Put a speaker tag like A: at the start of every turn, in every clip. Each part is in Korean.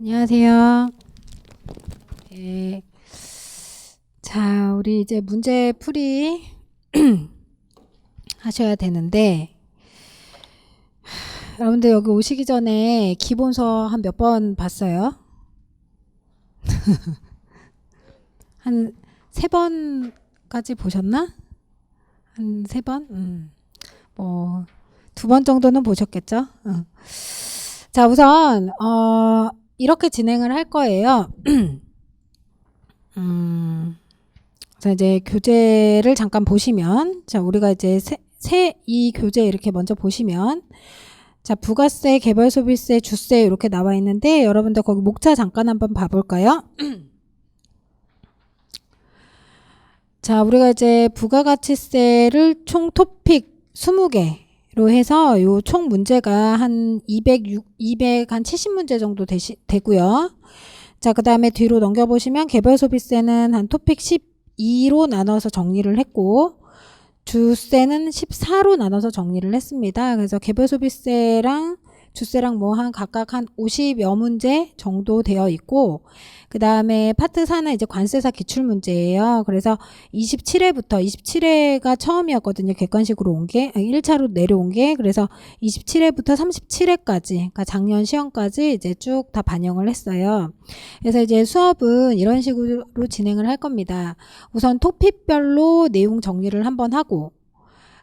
A: 안녕하세요. 예. 자, 우리 이제 문제 풀이 하셔야 되는데, 하, 여러분들 여기 오시기 전에 기본서 한 몇 번 봤어요? 한 세 번까지 보셨나? 한 세 번? 음. 뭐, 두 번 정도는 보셨겠죠? 응. 자, 우선, 어, 이렇게 진행을 할 거예요. 음, 자, 이제 교재를 잠깐 보시면, 자, 우리가 이제 세, 세, 이 교재 이렇게 먼저 보시면, 자, 부가세, 개별 소비세, 주세 이렇게 나와 있는데, 여러분들 거기 목차 잠깐 한번 봐볼까요? 자, 우리가 이제 부가가치세를 총 토픽 20개 로 해서 요 총 문제가 한 206, 200, 한 70문제 정도 되시, 되고요. 자, 그 다음에 뒤로 넘겨보시면 개별 소비세는 한 토픽 12로 나눠서 정리를 했고, 주세는 14로 나눠서 정리를 했습니다. 그래서 개별 소비세랑 주세랑 뭐 한 각각 한 50여 문제 정도 되어 있고, 그 다음에 파트 4는 이제 관세사 기출 문제예요. 그래서 27회부터, 27회가 처음이었거든요. 객관식으로 온 게, 1차로 내려온 게. 그래서 27회부터 37회까지, 그러니까 작년 시험까지 이제 쭉 다 반영을 했어요. 그래서 이제 수업은 이런 식으로 진행을 할 겁니다. 우선 토픽별로 내용 정리를 한번 하고,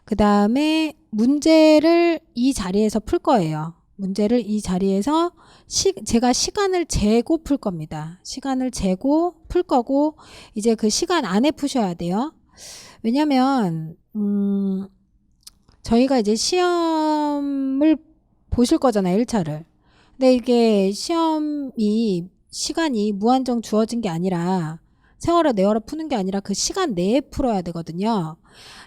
A: 그 다음에 문제를 이 자리에서 풀 거예요. 문제를 이 자리에서 시, 제가 시간을 재고 풀 겁니다. 시간을 재고 풀 거고 이제 그 시간 안에 푸셔야 돼요. 왜냐면 음, 저희가 이제 시험을 보실 거잖아요. 1차를. 근데 이게 시험이 시간이 무한정 주어진 게 아니라 세월에 내월에 푸는 게 아니라 그 시간 내에 풀어야 되거든요.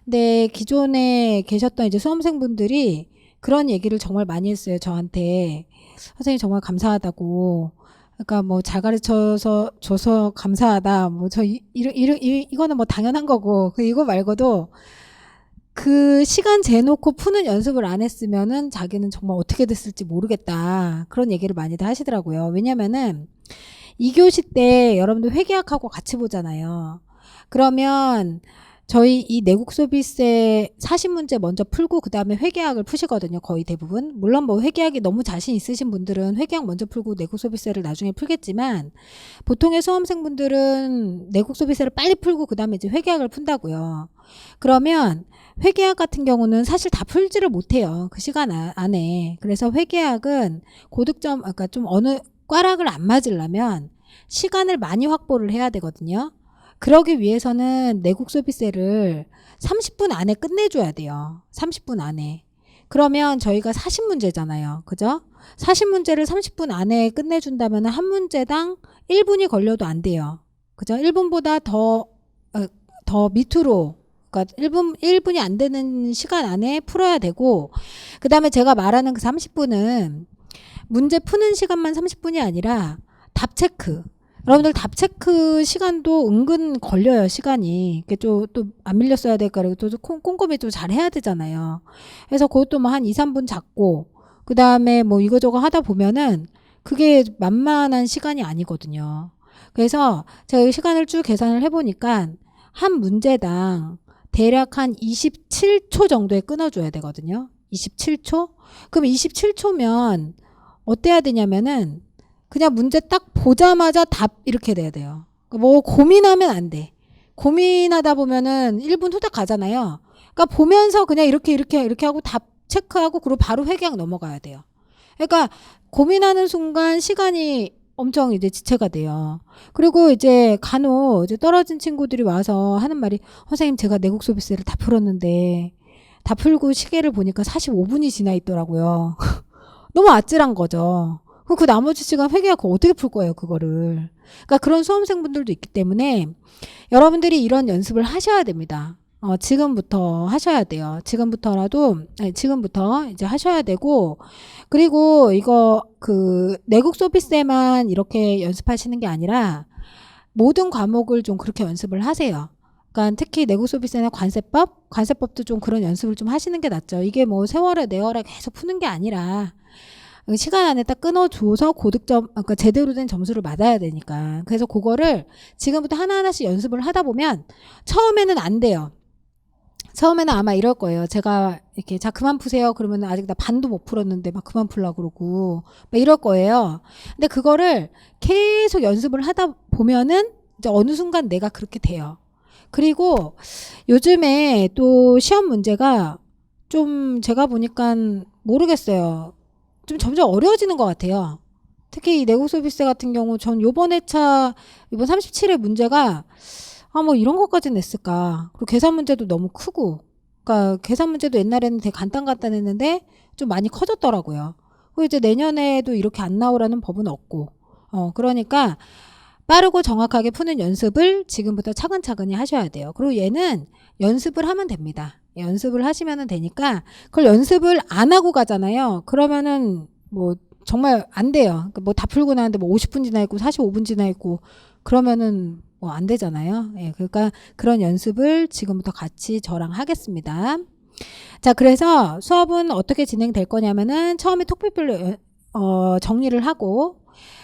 A: 근데 기존에 계셨던 이제 수험생분들이 그런 얘기를 정말 많이 했어요. 저한테. 선생님 정말 감사하다고. 그러니까 뭐 잘 가르쳐서 줘서 감사하다. 뭐저 이, 이, 이, 이거는 뭐 당연한 거고. 그 이거 말고도 그 시간 재놓고 푸는 연습을 안 했으면은 자기는 정말 어떻게 됐을지 모르겠다. 그런 얘기를 많이들 하시더라고요. 왜냐면은 2교시 때 여러분들 회계학하고 같이 보잖아요. 그러면 저희 이 내국 소비세 40문제 먼저 풀고 그 다음에 회계학을 푸시거든요. 거의 대부분. 물론 뭐 회계학이 너무 자신 있으신 분들은 회계학 먼저 풀고 내국 소비세를 나중에 풀겠지만 보통의 수험생분들은 내국 소비세를 빨리 풀고 그 다음에 이제 회계학을 푼다고요. 그러면 회계학 같은 경우는 사실 다 풀지를 못해요. 그 시간 아, 안에. 그래서 회계학은 고득점, 아까 그러니까 좀 어느 꽈락을 안 맞으려면 시간을 많이 확보를 해야 되거든요. 그러기 위해서는 내국 소비세를 30분 안에 끝내줘야 돼요. 30분 안에. 그러면 저희가 40문제잖아요. 그죠? 40문제를 30분 안에 끝내준다면 한 문제당 1분이 걸려도 안 돼요. 그죠? 1분보다 더, 어, 더 밑으로, 그러니까 1분, 1분이 안 되는 시간 안에 풀어야 되고, 그 다음에 제가 말하는 그 30분은 문제 푸는 시간만 30분이 아니라 답 체크. 여러분들 답 체크 시간도 은근 걸려요, 시간이. 이게 좀 또 안 밀렸어야 될까, 그리고 또 꼼꼼히 좀 잘 해야 되잖아요. 그래서 그것도 뭐 한 2, 3분 잡고, 그 다음에 뭐 이거저거 하다 보면은 그게 만만한 시간이 아니거든요. 그래서 제가 시간을 쭉 계산을 해보니까 한 문제당 대략 한 27초 정도에 끊어줘야 되거든요. 27초? 그럼 27초면 어때야 되냐면은 그냥 문제 딱 보자마자 답 이렇게 돼야 돼요. 뭐 고민하면 안 돼. 고민하다 보면은 1분 후딱 가잖아요. 그러니까 보면서 그냥 이렇게 이렇게 이렇게 하고 답 체크하고 그리고 바로 회계학 넘어가야 돼요. 그러니까 고민하는 순간 시간이 엄청 이제 지체가 돼요. 그리고 이제 간혹 이제 떨어진 친구들이 와서 하는 말이 선생님 제가 내국 소비세를 다 풀었는데 다 풀고 시계를 보니까 45분이 지나 있더라고요. 너무 아찔한 거죠. 그럼 그 나머지 시간 회계학 어떻게 풀 거예요, 그거를. 그러니까 그런 수험생분들도 있기 때문에 여러분들이 이런 연습을 하셔야 됩니다. 어, 지금부터 하셔야 돼요. 지금부터라도, 아니, 지금부터 이제 하셔야 되고, 그리고 이거 그 내국 서비스에만 이렇게 연습하시는 게 아니라 모든 과목을 좀 그렇게 연습을 하세요. 그러니까 특히 내국 서비스나 관세법, 관세법도 좀 그런 연습을 좀 하시는 게 낫죠. 이게 뭐 세월에 내월에 계속 푸는 게 아니라 시간 안에 딱 끊어줘서 고득점, 그러니까 제대로 된 점수를 받아야 되니까. 그래서 그거를 지금부터 하나하나씩 연습을 하다 보면 처음에는 안 돼요. 처음에는 아마 이럴 거예요. 제가 이렇게 자 그만 푸세요. 그러면 아직 나 반도 못 풀었는데 막 그만 풀라 그러고 막 이럴 거예요. 근데 그거를 계속 연습을 하다 보면은 이제 어느 순간 내가 그렇게 돼요. 그리고 요즘에 또 시험 문제가 좀 제가 보니까 모르겠어요. 좀 점점 어려워지는 것 같아요. 특히 이 내국 서비스 같은 경우 전 요번 회차 이번 37회 문제가 아 뭐 이런 것까지 냈을까? 그리고 계산 문제도 너무 크고, 그러니까 계산 문제도 옛날에는 되게 간단 간단했는데 좀 많이 커졌더라고요. 그리고 이제 내년에도 이렇게 안 나오라는 법은 없고, 어 그러니까 빠르고 정확하게 푸는 연습을 지금부터 차근차근히 하셔야 돼요. 그리고 얘는 연습을 하면 됩니다. 연습을 하시면 되니까 그걸 연습을 안 하고 가잖아요. 그러면은 뭐 정말 안 돼요. 뭐 다 풀고 나는데 뭐 50분 지나 있고 45분 지나 있고 그러면은 뭐 안 되잖아요. 예, 그러니까 그런 연습을 지금부터 같이 저랑 하겠습니다. 자, 그래서 수업은 어떻게 진행될 거냐면은 처음에 토픽별로 어, 정리를 하고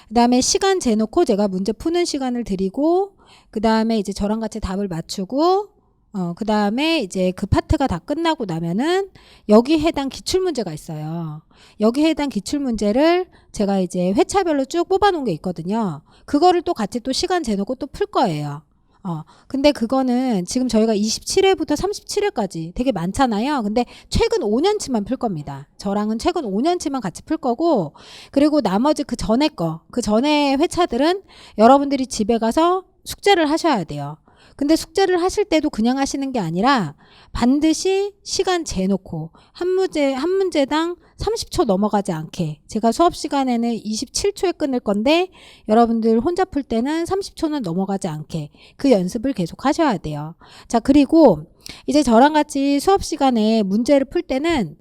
A: 그다음에 시간 재놓고 제가 문제 푸는 시간을 드리고 그다음에 이제 저랑 같이 답을 맞추고 어, 그 다음에 이제 그 파트가 다 끝나고 나면은 여기 해당 기출문제가 있어요. 여기 해당 기출문제를 제가 이제 회차별로 쭉 뽑아놓은 게 있거든요. 그거를 또 같이 또 시간 재놓고 또 풀 거예요. 어, 근데 그거는 지금 저희가 27회부터 37회까지 되게 많잖아요. 근데 최근 5년치만 풀 겁니다. 저랑은 최근 5년치만 같이 풀 거고, 그리고 나머지 그 전에 거, 그 전에 회차들은 여러분들이 집에 가서 숙제를 하셔야 돼요. 근데 숙제를 하실 때도 그냥 하시는 게 아니라 반드시 시간 재놓고 한 문제 한 문제당 30초 넘어가지 않게 제가 수업 시간에는 27초에 끊을 건데 여러분들 혼자 풀 때는 30초는 넘어가지 않게 그 연습을 계속 하셔야 돼요. 자, 그리고 이제 저랑 같이 수업 시간에 문제를 풀 때는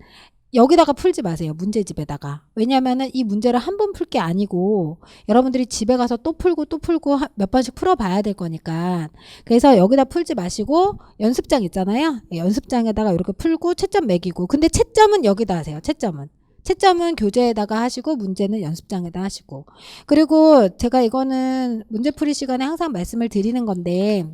A: 여기다가 풀지 마세요. 문제집에다가. 왜냐면은 이 문제를 한 번 풀 게 아니고 여러분들이 집에 가서 또 풀고 또 풀고 하- 몇 번씩 풀어 봐야 될 거니까. 그래서 여기다 풀지 마시고 연습장 있잖아요. 연습장에다가 이렇게 풀고 채점 매기고. 근데 채점은 여기다 하세요. 채점은. 채점은 교재에다가 하시고 문제는 연습장에다 하시고. 그리고 제가 이거는 문제풀이 시간에 항상 말씀을 드리는 건데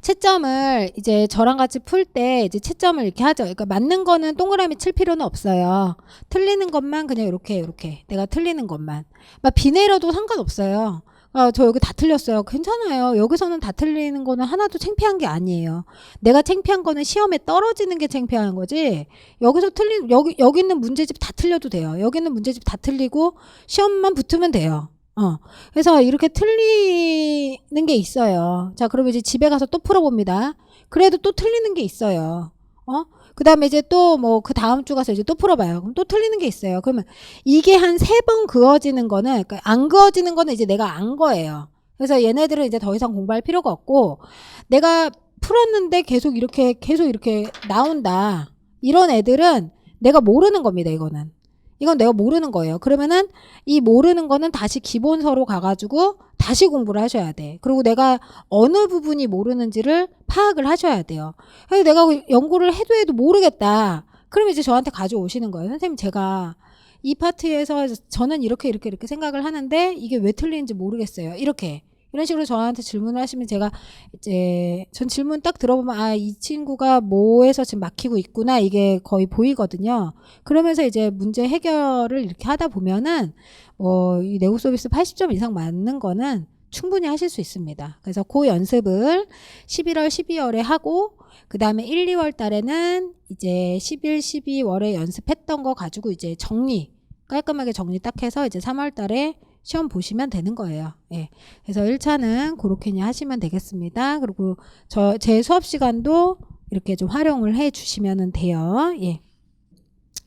A: 채점을 이제 저랑 같이 풀 때 이제 채점을 이렇게 하죠. 그러니까 맞는 거는 동그라미 칠 필요는 없어요. 틀리는 것만 그냥 이렇게 이렇게 내가 틀리는 것만. 막 비 내려도 상관없어요. 아, 저 여기 다 틀렸어요. 괜찮아요. 여기서는 다 틀리는 거는 하나도 창피한 게 아니에요. 내가 창피한 거는 시험에 떨어지는 게 창피한 거지. 여기서 틀린 여기 여기 있는 문제집 다 틀려도 돼요. 여기 있는 문제집 다 틀리고 시험만 붙으면 돼요. 어. 그래서 이렇게 틀리는 게 있어요. 자, 그러면 이제 집에 가서 또 풀어봅니다. 그래도 또 틀리는 게 있어요. 어? 그 다음에 이제 또 뭐 그 다음 주 가서 이제 또 풀어봐요. 그럼 또 틀리는 게 있어요. 그러면 이게 한 세 번 그어지는 거는, 그러니까 안 그어지는 거는 이제 내가 안 거예요. 그래서 얘네들은 이제 더 이상 공부할 필요가 없고, 내가 풀었는데 계속 이렇게, 계속 이렇게 나온다. 이런 애들은 내가 모르는 겁니다, 이거는. 이건 내가 모르는 거예요. 그러면은 이 모르는 거는 다시 기본서로 가가지고 다시 공부를 하셔야 돼. 그리고 내가 어느 부분이 모르는지를 파악을 하셔야 돼요. 그래서 내가 연구를 해도 해도 모르겠다. 그럼 이제 저한테 가져오시는 거예요. 선생님, 제가 이 파트에서 저는 이렇게 이렇게 이렇게 생각을 하는데 이게 왜 틀리는지 모르겠어요. 이렇게. 이런 식으로 저한테 질문을 하시면 제가 이제 전 질문 딱 들어보면 아, 이 친구가 뭐에서 지금 막히고 있구나. 이게 거의 보이거든요. 그러면서 이제 문제 해결을 이렇게 하다 보면은 뭐이 내국 서비스 80점 이상 맞는 거는 충분히 하실 수 있습니다. 그래서 그 연습을 11월, 12월에 하고 그 다음에 1, 2월 달에는 이제 11, 12월에 연습했던 거 가지고 이제 정리 깔끔하게 정리 딱 해서 이제 3월 달에 시험 보시면 되는 거예요. 예. 그래서 1차는 그렇게 하시면 되겠습니다. 그리고 저 제 수업 시간도 이렇게 좀 활용을 해 주시면 돼요. 예.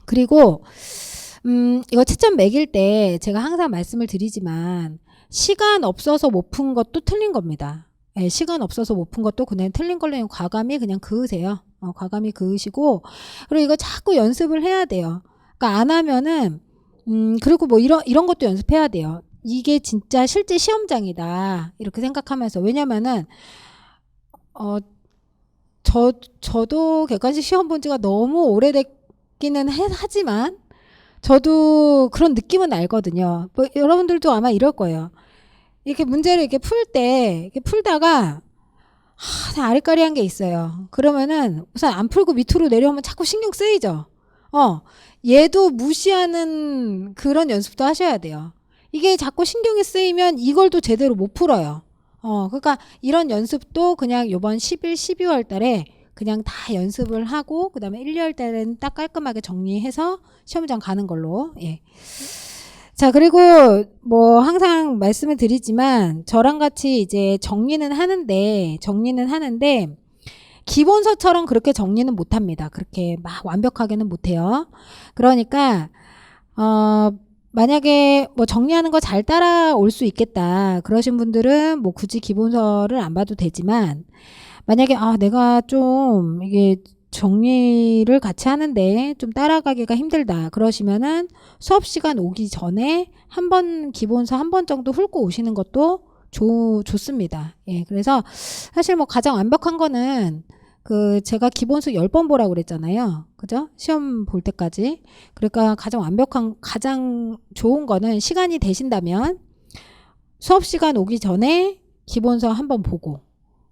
A: 그리고 음, 이거 채점 매길 때 제가 항상 말씀을 드리지만 시간 없어서 못 푼 것도 틀린 겁니다. 예, 시간 없어서 못 푼 것도 그냥 틀린 걸로 과감히 그냥 그으세요. 어, 과감히 그으시고 그리고 이거 자꾸 연습을 해야 돼요. 그러니까 안 하면은 음, 그리고 뭐 이런 이런 것도 연습해야 돼요. 이게 진짜 실제 시험장이다. 이렇게 생각하면서 왜냐면은 어 저 저도 객관식 시험 본 지가 너무 오래됐기는 해, 하지만 저도 그런 느낌은 알거든요. 뭐 여러분들도 아마 이럴 거예요. 이렇게 문제를 이렇게 풀 때, 이렇게 풀다가, 하, 다 아리까리한 게 있어요. 그러면은 우선 안 풀고 밑으로 내려오면 자꾸 신경 쓰이죠. 어, 얘도 무시하는 그런 연습도 하셔야 돼요. 이게 자꾸 신경이 쓰이면 이걸 또 제대로 못 풀어요. 어, 그러니까 이런 연습도 그냥 요번 11, 12월 달에 그냥 다 연습을 하고 그다음에 1, 2월 달에는 딱 깔끔하게 정리해서 시험장 가는 걸로. 예. 자, 그리고 뭐 항상 말씀을 드리지만 저랑 같이 이제 정리는 하는데 정리는 하는데 기본서처럼 그렇게 정리는 못 합니다. 그렇게 막 완벽하게는 못 해요. 그러니까 어 만약에 뭐 정리하는 거 잘 따라올 수 있겠다. 그러신 분들은 뭐 굳이 기본서를 안 봐도 되지만 만약에 아 내가 좀 이게 정리를 같이 하는데 좀 따라가기가 힘들다. 그러시면은 수업 시간 오기 전에 한 번 기본서 한 번 정도 훑고 오시는 것도 좋, 좋습니다. 예. 그래서 사실 뭐 가장 완벽한 거는 그 제가 기본서 10번 보라고 그랬잖아요. 그죠? 시험 볼 때까지. 그러니까 가장 완벽한 가장 좋은 거는 시간이 되신다면 수업 시간 오기 전에 기본서 한번 보고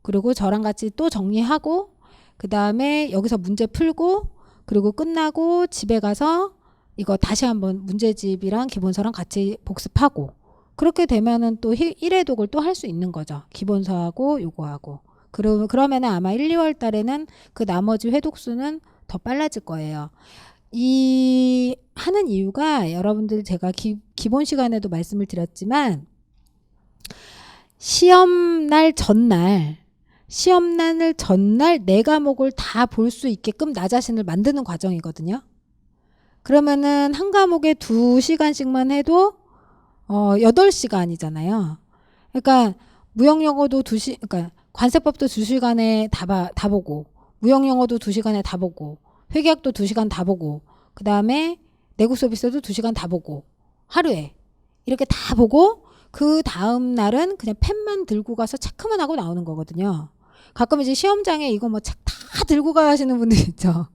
A: 그리고 저랑 같이 또 정리하고 그다음에 여기서 문제 풀고 그리고 끝나고 집에 가서 이거 다시 한번 문제집이랑 기본서랑 같이 복습하고 그렇게 되면은 또 1회 독을 또 할 수 있는 거죠. 기본서하고 요거하고. 그러, 그러면은 아마 1, 2월 달에는 그 나머지 회독수는 더 빨라질 거예요. 이 하는 이유가 여러분들 제가 기, 기본 시간에도 말씀을 드렸지만 시험 날 전날 시험 날 전날 네 과목을 다 볼 수 있게끔 나 자신을 만드는 과정이거든요. 그러면은 한 과목에 두 시간씩만 해도 어, 8시간이잖아요. 그러니까 무형영어도 두 시, 그러니까 관세법도 두 시간에 다, 봐, 다 보고, 무형영어도 두 시간에 다 보고, 회계학도 두 시간 다 보고, 그 다음에 내국 서비스도 두 시간 다 보고, 하루에. 이렇게 다 보고, 그 다음 날은 그냥 펜만 들고 가서 체크만 하고 나오는 거거든요. 가끔 이제 시험장에 이거 뭐 책 다 들고 가시는 분들 있죠.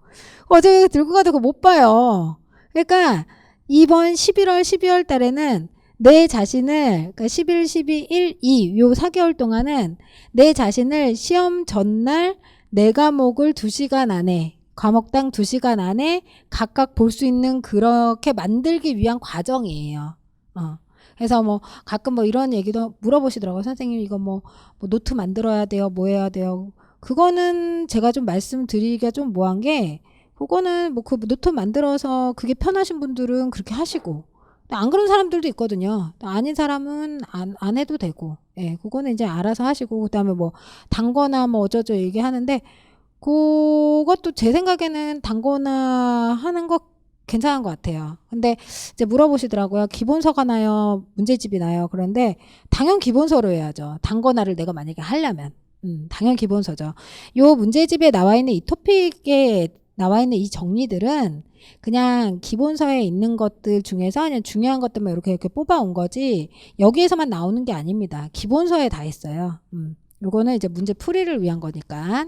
A: 어제 들고 가도 그거 못 봐요. 그러니까 이번 11월, 12월 달에는 내 자신을 그러니까 11, 12, 1, 2 요 4개월 동안은 내 자신을 시험 전날 네 과목을 2시간 안에 과목당 2시간 안에 각각 볼 수 있는 그렇게 만들기 위한 과정이에요. 어. 그래서 뭐 가끔 뭐 이런 얘기도 물어보시더라고요. 선생님 이거 뭐, 뭐 노트 만들어야 돼요. 뭐 해야 돼요. 그거는 제가 좀 말씀드리기가 좀 뭐한 게 그거는 뭐 그 노트 만들어서 그게 편하신 분들은 그렇게 하시고 안 그런 사람들도 있거든요. 아닌 사람은 안, 안 해도 되고, 예, 그거는 이제 알아서 하시고, 그 다음에 뭐, 단거나 뭐 어쩌죠 얘기하는데, 그것도 제 생각에는 단거나 하는 거 괜찮은 것 같아요. 근데 이제 물어보시더라고요. 기본서가 나요? 문제집이 나요? 그런데 당연 기본서로 해야죠. 단거나를 내가 만약에 하려면. 음, 당연 기본서죠. 요 문제집에 나와 있는 이 토픽에 나와 있는 이 정리들은 그냥 기본서에 있는 것들 중에서 그냥 중요한 것들만 이렇게 이렇게 뽑아온 거지 여기에서만 나오는 게 아닙니다. 기본서에 다 있어요. 음, 요거는 이제 문제 풀이를 위한 거니까.